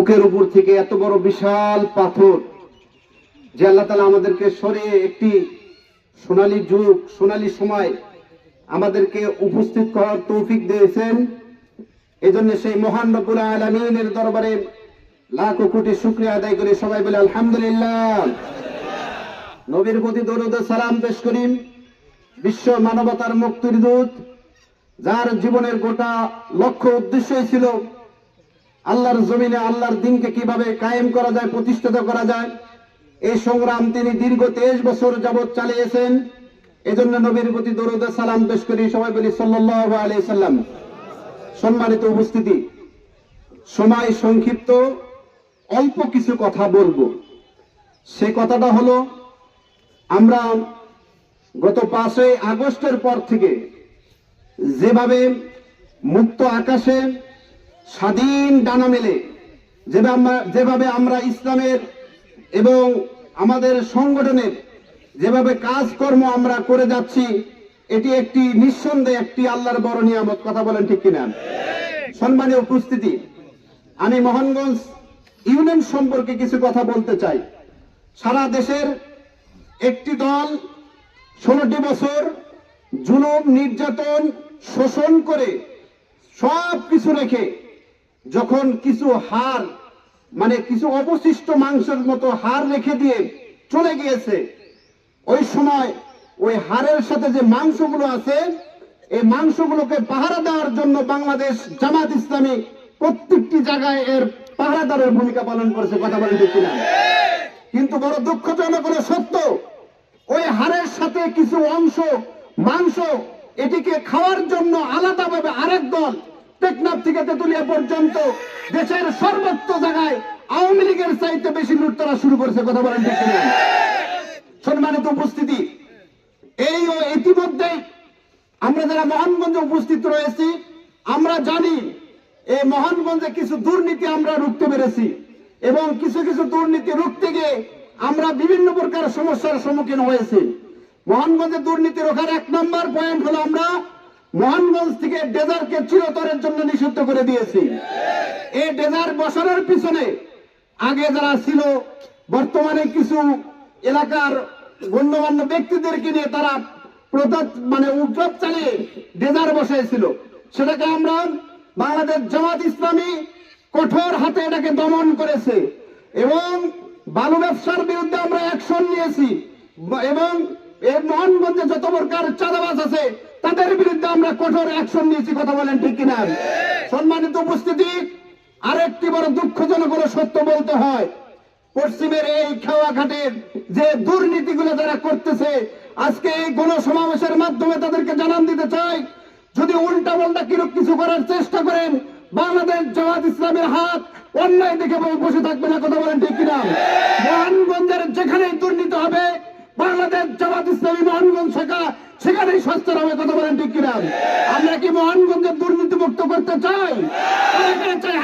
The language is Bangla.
বুকের উপর থেকে এত বড় বিশাল পাথর যে আল্লাহ তালা আমাদেরকে সরিয়ে একটি সোনালী যুগ, সোনালী সময় আমাদেরকে উপস্থিত করার তৌফিক দিয়েছেন। এই জন্য সেই মহান রব্বুল আলমিনের দরবারে লাখো কোটি শুক্রিয়া আদায় করে। সবাই বলে, আলহামদুলিল্লাহ। নবীর প্রতি দরুদ সালাম পেশ করি। বিশ্ব মানবতার মুক্তির দূত, যার জীবনের গোটা লক্ষ্য উদ্দেশ্যই ছিল আল্লাহর জমিনে আল্লাহর দিনকে কীভাবে কায়েম করা যায়, প্রতিষ্ঠিত করা যায়, এই সংগ্রাম তিনি দীর্ঘ তেইশ বছর যাবৎ চালিয়েছেন। এজন্য নবীর প্রতি দরুদ সালাম পেশ করি। সবাই বলি সাল্লাল্লাহু আলাইহি সাল্লাম। সম্মানিত উপস্থিতি, সময় সংক্ষিপ্ত, অল্প কিছু কথা বলব। সে কথাটা হলো, আমরা গত পাঁচই আগস্টের পর থেকে যেভাবে মুক্ত আকাশে স্বাধীন ডানা মেলে। যেভাবে আমরা- যেভাবে আমরা ইসলামের এবং আমাদের সংগঠনের যেভাবে কাজকর্ম আমরা করে যাচ্ছি, এটি একটি নিঃসন্দেহে একটি আল্লাহর বড় নিয়ামত। কথা বলেন ঠিক কিনা? সম্মানীয় উপস্থিতি, আমি মোহনগঞ্জ ইউনিয়ন সম্পর্কে কিছু কথা বলতে চাই। সারা দেশের একটি দল ষোলোটি বছর জুলুম, নির্যাতন, শোষণ করে সব কিছু রেখে যখন কিছু হার মানে কিছু অবশিষ্ট মাংসের মতো হার রেখে দিয়ে চলে গিয়েছে, ওই সময় ওই হারের সাথে যে মাংসগুলো আছে, এই মাংসগুলোকে পাহারা দেওয়ার জন্য বাংলাদেশ জামাত ইসলামী প্রত্যেকটি জায়গায় এর পাহারাদারের ভূমিকা পালন করেছে, কথা বলেন ঠিক কিনা? কিন্তু বড় দুঃখজনক হলো সত্য, ওই হারের সাথে কিছু অংশ, মাংস, এটিকে খাওয়ার জন্য টেকনাফ থেকে তেতুলিয়া পর্যন্ত দেশের সর্বত্র জায়গায় আওয়ামী লীগের চাইতে বেশি লুট করা শুরু করেছে, কথা বলেন? সম্মানিত উপস্থিতি, এই ও ইতিমধ্যে আমরা যারা মোহনগঞ্জে উপস্থিত রয়েছি, আমরা জানি এই মোহনগঞ্জে কিছু দুর্নীতি আমরা রুখতে পেরেছি এবং কিছু কিছু দুর্নীতি রুখতে গিয়ে আমরা বিভিন্ন প্রকার সমস্যার সম্মুখীন হয়েছি মোহনগঞ্জে দুর্নীতি রোখার এক নম্বর পয়েন্ট হলো আমরা মোহনগঞ্জ থেকে ডেজারকে চিরতরের জন্য নিষিদ্ধ করে দিয়েছি। এই ডেজার বসানোর পিছনে আগে যারা ছিল, বর্তমানে কিছু এলাকার গণ্যমান্য ব্যক্তিদেরকে নিয়ে তারা মানে উদ্যোগ চালিয়ে ডেজার বসাইছিল। সেটাকে আমরা বাংলাদেশ জামাত ইসলামী কঠোর হাতে এটাকে দমন করেছে এবং বালু ব্যবসার বিরুদ্ধে আমরা অ্যাকশন নিয়েছি। এবং এই মোহনগঞ্জে যত প্রকার চাঁদাবাজ আছে তাদের বিরুদ্ধে আমরা কঠোর অ্যাকশন নিয়েছি, কথা বলেন ঠিক কিনা? সম্মানিত উপস্থিতি, আরেকটি বড় দুঃখজনক হলো সত্য বলতে হয়। পশ্চিমের এই খেওয়া ঘাটের যে দুর্নীতিগুলো যারা করতেছে, আজকে এই গণসমাবেশের মাধ্যমে তাদেরকে জানান দিতে চাই, যদি উল্টা পাল্টা কিরূপ কিছু করার চেষ্টা করেন, বাংলাদেশ জামাত ইসলামের হাত অন্যায় দেখে বসে থাকবে না, কথা বলেন ঠিক কিনা? মোহনগঞ্জের যেখানেই দুর্নীতি হবে, বাংলাদেশ জামাত ইসলামী মোহনগঞ্জ শাখা সেখানেই স্বাস্থ্য হবে কথা বলেন ঠিক কিনা? আমরা কি মহানগঞ্জের দুর্নীতি মুক্ত করতে চাই? চাই